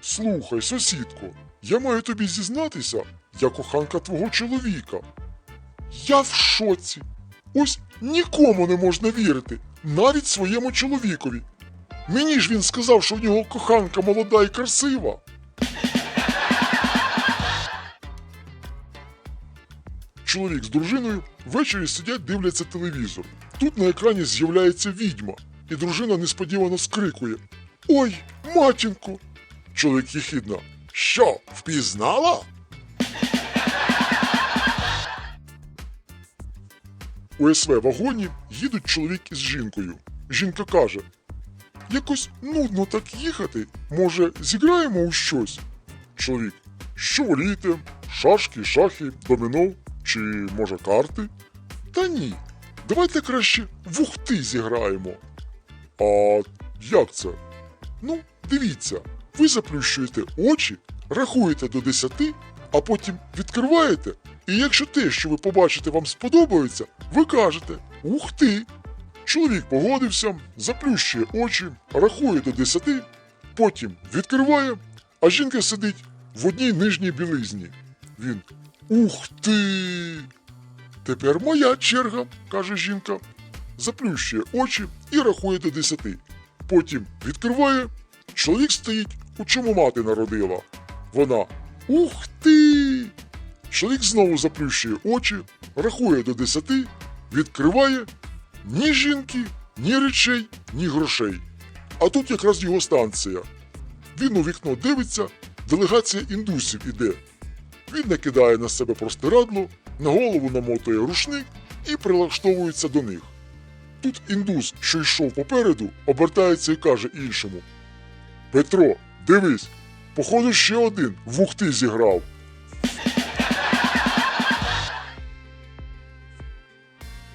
Слухай, сусідко, я маю тобі зізнатися, я коханка твого чоловіка. Я в шоці. Ось нікому не можна вірити, навіть своєму чоловікові. Мені ж він сказав, що в нього коханка молода і красива. Чоловік з дружиною ввечері сидять, дивляться телевізор. Тут на екрані з'являється відьма, і дружина несподівано скрикує: Ой, матінко! Чоловік їхідно. Що, впізнала? У СВ вагоні їдуть чоловік із жінкою. Жінка каже: Якось нудно так їхати. Може, зіграємо у щось? Чоловік. Що волієте? Шашки, шахи, доміно чи може карти? Та ні. Давайте краще в ухти зіграємо. А як це? Ну, дивіться, ви заплющуєте очі, рахуєте до 10, а потім відкриваєте, і якщо те, що ви побачите, вам сподобається, ви кажете Ух ти! Чоловік погодився, заплющує очі, рахує до 10, потім відкриває, а жінка сидить в одній нижній білизні. Він Ух ти! Тепер моя черга, каже жінка. Заплющує очі і рахує до 10. Потім відкриває. Чоловік стоїть, у чому мати народила. Вона Ух ти! Чоловік знову заплющує очі, рахує до 10, відкриває ні жінки, ні речей, ні грошей. А тут якраз його станція. Він у вікно дивиться, делегація індусів іде. Він накидає на себе простирадло, на голову намотує рушник і прилаштовується до них. Тут індус, що йшов попереду, обертається і каже іншому: Петро, дивись, походу ще один в ухти зіграв.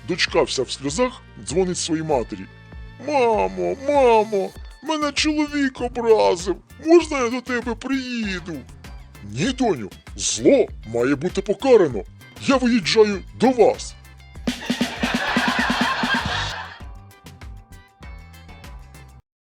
Дочка вся в сльозах дзвонить своїй матері. Мамо, мамо, мене чоловік образив. Можна я до тебе приїду? Ні, доню, зло має бути покарано. Я виїжджаю до вас.